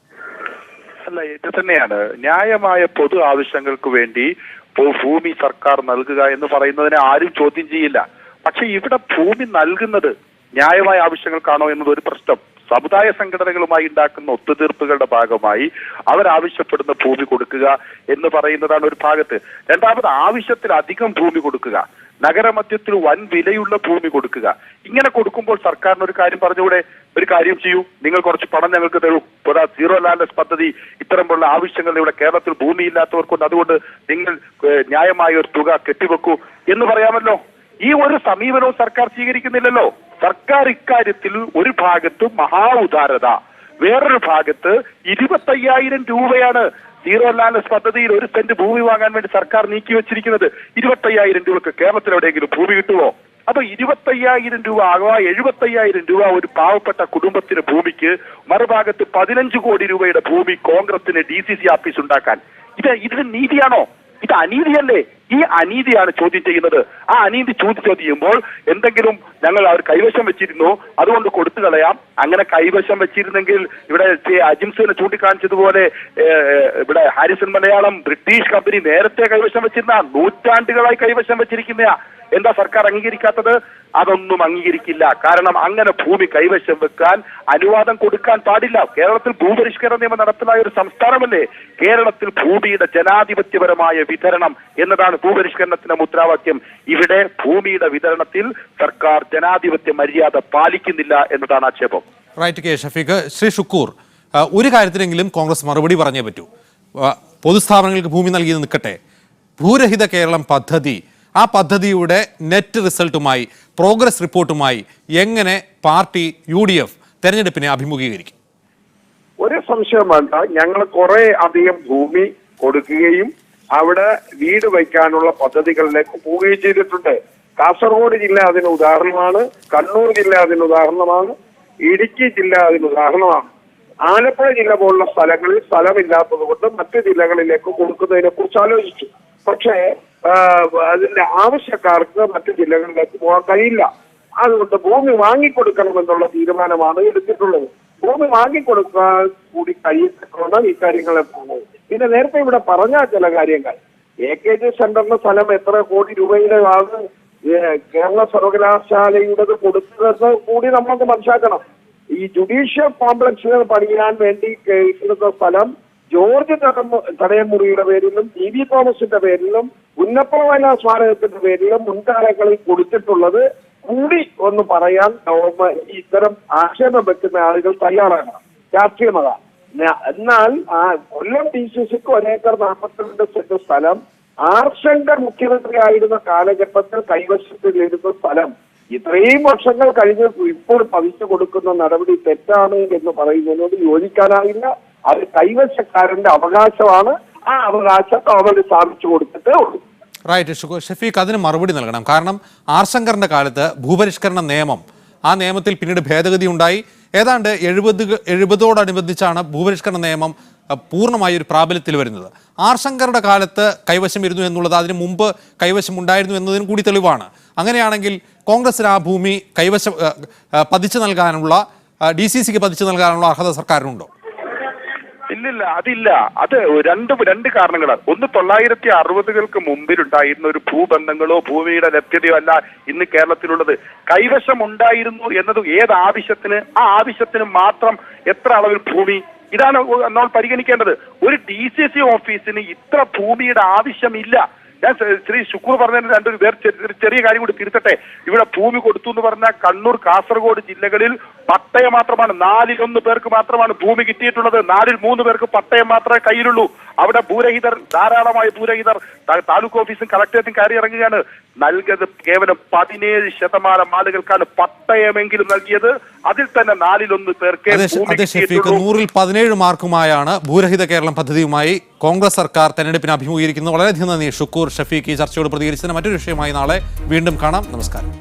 അല്ല ഇത് തന്നെയാണ്. ന്യായമായ പൊതു ആവശ്യങ്ങൾക്ക് വേണ്ടി ഭൂമി സർക്കാർ നൽകുക എന്ന് പറയുന്നതിനെ ആരും ചോദ്യം ചെയ്യില്ല. പക്ഷെ ഇവിടെ ഭൂമി നൽകുന്നത് ന്യായമായ ആവശ്യങ്ങൾക്കാണോ എന്നത് ഒരു പ്രശ്നം. സമുദായ സംഘടനകളുമായി ഉണ്ടാക്കുന്ന ഒത്തുതീർപ്പുകളുടെ ഭാഗമായി അവരാവശ്യപ്പെടുന്ന ഭൂമി കൊടുക്കുക എന്ന് പറയുന്നതാണ് ഒരു ഭാഗത്ത്. രണ്ടാമത് ആവശ്യത്തിലധികം ഭൂമി കൊടുക്കുക. നഗരമധ്യത്തിൽ വൻ വിലയുള്ള ഭൂമി കൊടുക്കുക. ഇങ്ങനെ കൊടുക്കുമ്പോൾ സർക്കാരിന് ഒരു കാര്യം പറഞ്ഞുകൂടെ? ഒരു കാര്യം ചെയ്യൂ. നിങ്ങൾ കുറച്ച് പണം ഞങ്ങൾക്ക് തരൂ. സീറോ ലാൻഡസ് പദ്ധതി ഇത്തരമുള്ള ആവശ്യങ്ങൾ ഇവിടെ കേരളത്തിൽ ഭൂമിയില്ലാത്തവർക്കുണ്ട്. അതുകൊണ്ട് നിങ്ങൾ ന്യായമായ ഒരു തുക കെട്ടിവെക്കൂ എന്ന് പറയാമല്ലോ. ഈ ഒരു സമീപനവും സർക്കാർ സ്വീകരിക്കുന്നില്ലല്ലോ. സർക്കാർ ഇക്കാര്യത്തിൽ ഒരു ഭാഗത്ത് മഹാ ഉദാരത. വേറൊരു ഭാഗത്ത് ഇരുപത്തയ്യായിരം രൂപയാണ് സീറോ ലാലസ് പദ്ധതിയിൽ ഒരു സെന്റ് ഭൂമി വാങ്ങാൻ വേണ്ടി സർക്കാർ നീക്കി വെച്ചിരിക്കുന്നത് ഇരുപത്തയ്യായിരം രൂപക്ക്. കേരളത്തിൽ എവിടെയെങ്കിലും ഭൂമി കിട്ടുമോ? അപ്പൊ ഇരുപത്തയ്യായിരം രൂപ അഥവാ എഴുപത്തയ്യായിരം രൂപ ഒരു പാവപ്പെട്ട കുടുംബത്തിന് ഭൂമിക്ക് മറുഭാഗത്ത് പതിനഞ്ച് കോടി രൂപയുടെ ഭൂമി കോൺഗ്രസിന് ഡി സി സി ആഫീസ് ഉണ്ടാക്കാൻ. ഇത് ഇതിന് നീതിയാണോ? ഇത് അനീതിയല്ലേ? ഈ അനീതിയാണ് ചോദ്യം ചെയ്യുന്നത്. ആ അനീതി ചോദ്യം ചെയ്യുമ്പോൾ എന്തെങ്കിലും ഞങ്ങൾ അവർ കൈവശം വെച്ചിരുന്നു അതുകൊണ്ട് കൊടുത്തു കളയാം. അങ്ങനെ കൈവശം വെച്ചിരുന്നെങ്കിൽ ഇവിടെ അജിംസിനെ ചൂണ്ടിക്കാണിച്ചതുപോലെ ഇവിടെ ഹാരിസൺ മലയാളം ബ്രിട്ടീഷ് കമ്പനി നേരത്തെ കൈവശം വെച്ചിരുന്ന നൂറ്റാണ്ടുകളായി കൈവശം വെച്ചിരിക്കുന്ന എന്താ സർക്കാർ അംഗീകരിക്കാത്തത്? അതൊന്നും അംഗീകരിക്കില്ല. കാരണം അങ്ങനെ ഭൂമി കൈവശം വെക്കാൻ അനുവാദം കൊടുക്കാൻ പാടില്ല. കേരളത്തിൽ ഭൂപരിഷ്കരണ നിയമം നടപ്പിലായ ഒരു സംസ്ഥാനമല്ലേ? കേരളത്തിൽ ഭൂമിയുടെ ജനാധിപത്യപരമായ വിതരണം എന്നതാണ് ഭൂപരിഷ്കരണത്തിന്റെ മുദ്രാവാക്യം ഇവിടെ ഭൂമിയുടെ വിതരണത്തിൽ സർക്കാർ ജനാധിപത്യ മര്യാദ പാലിക്കുന്നില്ല എന്നതാണ് ആക്ഷേപം. Right K Shafeeq. Shri Shukkur ഒരു കാര്യത്തിനെങ്കിലും കോൺഗ്രസ് മറുപടി പറഞ്ഞേ പറ്റൂ. പൊതുസ്ഥാപനങ്ങൾക്ക് ഭൂമി നൽകിയത് നിൽക്കട്ടെ. ഭൂരഹിത കേരളം പദ്ധതി ആ പദ്ധതിയുടെ നെറ്റ് റിസൾട്ടുമായി പ്രോഗ്രസ് റിപ്പോർട്ടുമായി എങ്ങനെ പാർട്ടി യു ഡി എഫ് തെരഞ്ഞെടുപ്പിനെ അഭിമുഖീകരിക്കും? ഒരു സംശയം വേണ്ട. ഞങ്ങൾ കുറെ അധികം ഭൂമി കൊടുക്കുകയും അവിടെ വീട് വയ്ക്കാനുള്ള പദ്ധതികളിലേക്ക് പോവുകയും ചെയ്തിട്ടുണ്ട്. കാസർഗോഡ് ജില്ല അതിന് ഉദാഹരണമാണ് കണ്ണൂർ ജില്ല അതിന് ഉദാഹരണമാണ് ഇടുക്കി ജില്ല അതിന് ഉദാഹരണമാണ്. ആലപ്പുഴ ജില്ല പോലുള്ള സ്ഥലങ്ങളിൽ സ്ഥലമില്ലാത്തത് കൊണ്ട് മറ്റു ജില്ലകളിലേക്ക് കൊടുക്കുന്നതിനെ കുറിച്ച് ആലോചിച്ചു. പക്ഷേ അതിന്റെ ആവശ്യക്കാർക്ക് മറ്റു ജില്ലകളിലേക്ക് പോകാൻ കഴിയില്ല. അതുകൊണ്ട് ഭൂമി വാങ്ങിക്കൊടുക്കണമെന്നുള്ള തീരുമാനമാണ് എടുത്തിട്ടുള്ളത്. ഭൂമി വാങ്ങിക്കൊടുക്കാൻ കൂടി കഴിയുന്ന ഈ കാര്യങ്ങളെ പോകുന്നത് പിന്നെ നേരത്തെ ഇവിടെ പറഞ്ഞ ചില കാര്യങ്ങൾ. എ കെ ജി സെന്ററിന് സ്ഥലം എത്ര കോടി രൂപയുടെ ആണ് കേരള സർവകലാശാലയുടേത് കൊടുത്തതെന്ന് കൂടി നമ്മൾക്ക് മനസ്സിലാക്കണം. ഈ ജുഡീഷ്യൽ കോംപ്ലക്സുകൾ പണിയാൻ വേണ്ടി കേൾക്കുന്ന സ്ഥലം ജോർജ് തടം- തടയമുറിയുടെ പേരിലും ടി വി തോമസിന്റെ പേരിലും ഉന്നപ്പവന സ്മാരകത്തിന്റെ പേരിലും മുൻകാലങ്ങളിൽ കൊടുത്തിട്ടുള്ളത് കൂടി ഒന്ന് പറയാൻ ഇത്തരം ആക്ഷേപം വെക്കുന്ന ആളുകൾ തയ്യാറാണ്. രാഷ്ട്രീയമത. എന്നാൽ ആ കൊല്ലം ഡി സി സിക്ക് ഒരേക്കർ നാൽപ്പത്തിരണ്ട് സെന്റ് സ്ഥലം മുഖ്യമന്ത്രി ആയിരുന്ന കാലഘട്ടത്തിൽ കൈവശത്തിലിരുന്ന സ്ഥലം. ഇത്രയും വർഷങ്ങൾ കഴിഞ്ഞ് ഇപ്പോൾ പതിച്ചു കൊടുക്കുന്ന നടപടി തെറ്റാണ് എന്ന് പറയുന്നതിനോട് യോജിക്കാനാവില്ല അത് കൈവശക്കാരന്റെ അവകാശമാണ്. ആ അവകാശം അവർ സ്ഥാപിച്ചു കൊടുത്തിട്ടേ ഉള്ളൂ. റൈറ്റ് ഷഫീഖ് അതിന് മറുപടി നൽകണം. കാരണം ആർ ശങ്കറിന്റെ കാലത്ത് ഭൂപരിഷ്കരണ നിയമം ആ നിയമത്തിൽ പിന്നീട് ഭേദഗതി ഉണ്ടായി. ഏതാണ്ട് എഴുപത് എഴുപതോടനുബന്ധിച്ചാണ് ഭൂപരിഷ്കരണ നിയമം പൂർണമായി ഒരു പ്രാബല്യത്തിൽ വരുന്നത്. ആർ ശങ്കറുടെ കാലത്ത് കൈവശം ഇരുന്നു എന്നുള്ളത് അതിന് മുമ്പ് കൈവശം ഉണ്ടായിരുന്നു എന്നതിന് കൂടി തെളിവാണ്. അങ്ങനെയാണെങ്കിൽ കോൺഗ്രസിന് ആ ഭൂമി കൈവശം പതിച്ചു നൽകാനുള്ള ഡി സി സിക്ക് പതിച്ചു നൽകാനുള്ള അർഹത സർക്കാരിനുണ്ടോ? ഇല്ലില്ല അതില്ല. അത് രണ്ട് രണ്ട് കാരണങ്ങളാണ്. ഒന്ന് തൊള്ളായിരത്തി അറുപതുകൾക്ക് മുമ്പിലുണ്ടായിരുന്ന ഒരു ഭൂബന്ധങ്ങളോ ഭൂമിയുടെ ലഭ്യതയോ അല്ല ഇന്ന് കേരളത്തിലുള്ളത്. കൈവശം ഉണ്ടായിരുന്നു എന്നത് ഏത് ആവശ്യത്തിന് ആ ആവശ്യത്തിന് മാത്രം എത്ര അളവിൽ ഭൂമി? ഇതാണ് നമ്മൾ പരിഗണിക്കേണ്ടത്. ഒരു ഡി സി സി ഓഫീസിന് ഇത്ര ഭൂമിയുടെ ആവശ്യമില്ല. ഞാൻ ശ്രീ- ശുക്കൂർ പറഞ്ഞതിന് രണ്ടൊരു പേർ ചെറിയ കാര്യം കൂടി തിരുത്തട്ടെ. ഇവിടെ ഭൂമി കൊടുത്തു എന്ന് പറഞ്ഞാൽ കണ്ണൂർ കാസർഗോഡ് ജില്ലകളിൽ പട്ടയം മാത്രമാണ്. നാലിലൊന്ന് പേർക്ക് മാത്രമാണ് ഭൂമി കിട്ടിയിട്ടുള്ളത്. നാലിൽ മൂന്ന് പേർക്ക് പട്ടയം മാത്രമേ കയ്യിലുള്ളൂ. അവിടെ ഭൂരഹിതർ ധാരാളമായ ഭൂരഹിതർ താലൂക്ക് ഓഫീസും കളക്ടറേറ്റും കയറി ഇറങ്ങുകയാണ്. നൽകിയത് കേവലം പതിനേഴ് ശതമാനം ആളുകൾക്കാണ് പട്ടയമെങ്കിലും നൽകിയത്. അതിൽ തന്നെ നാലിലൊന്ന് പേർക്ക് നൂറിൽ പതിനേഴ് മാർക്കുമായാണ് ഭൂരഹിത കേരളം പദ്ധതിയുമായി കോൺഗ്രസ് സർക്കാർ തെരഞ്ഞെടുപ്പിന് അഭിമുഖീകരിക്കുന്നത്. വളരെയധികം നന്ദി ഷുക്കൂർ ഷഫീഖ് ഈ ചർച്ചയോട് പ്രതികരിച്ചതിന് മറ്റൊരു വിഷയമായി നാളെ വീണ്ടും കാണാം. നമസ്കാരം.